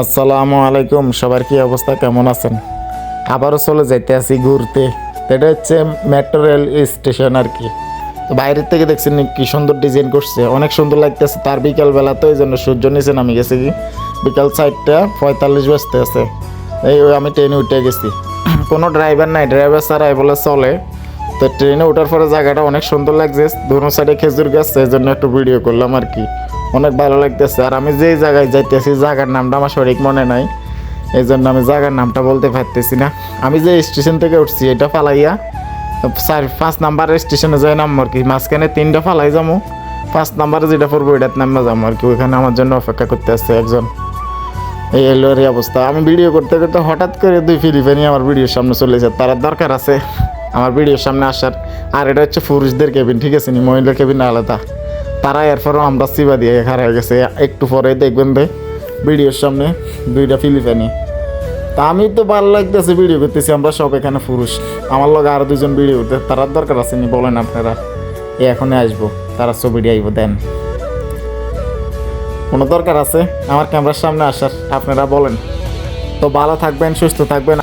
আসসালামু আলাইকুম, সবার কি অবস্থা? কেমন আছেন? আবারও চলে যাইতে আছি ঘুরতে। এটা হচ্ছে মেট্রো রেল স্টেশন আর কি। তো বাইরের থেকে দেখছেন কি সুন্দর ডিজাইন করছে। অনেক সুন্দর লাগতেছে। তার বিকাল বেলা তো এই জন্য সূর্য নিচে নামি গেছে কি? বিকাল চারটা পঁয়তাল্লিশ বাজতে আছে। এই আমি ট্রেনে উঠে গেছি। কোনো ড্রাইভার নাই। ড্রাইভার ছাড়াই বলে চলে। তো ট্রেনে ওঠার পরে জায়গাটা অনেক সুন্দর লাগছে। দুনো সাইডে খেজুর গাছ, এই জন্য একটু ভিডিও করলাম আর কি। অনেক ভালো লাগতেছে। আর আমি যেই জায়গায় যাইতেছি, জায়গার নামটা আমার সঠিক মনে নাই। এই জন্য আমি জায়গার নামটা বলতে পারতেছি না। আমি যে স্টেশন থেকে উঠছি, এটা ফালাইয়া, চার, পাঁচ নাম্বার স্টেশনে যাই নাম আর কি। মাঝখানে তিনটা ফালাই যাব। পাঁচ নাম্বারে যেটা পড়ব এটার নামে যাব আর কি। ওইখানে আমার জন্য অপেক্ষা করতে আসছে একজন। এই এলো আর এই অবস্থা। আমি ভিডিও করতে করতে হঠাৎ করে দুই ফিলিপানি আমার ভিডিওর সামনে চলে যায়। তারা দরকার আছে। আমার ভিডিওর সামনে আসার। আর এটা হচ্ছে পুরুষদের কেবিন ঠিক আছে নি? মহিলার কেবিন আলাদা। তারা এরপরও আমরা সিবা দিয়ে হারাই গেছে। একটু পরে দেখবেন দে ভিডিওর সামনে দুইটা ফিলিপানি তা আমি তো ভালো লাগতেছে ভিডিও করতেছি, আমরা সব এখানে পুরুষ। আমার লগে আরও দুজন ভিডিও করতে তারার দরকার আছে নি বলেন আপনারা। এ এখনই আসব, তারা ছবিটি আইব, দেন। কোনো দরকার আছে? আমার ক্যামেরার সামনে আসার, আপনারা বলেন। তো ভালো থাকবেন, সুস্থ থাকবেন।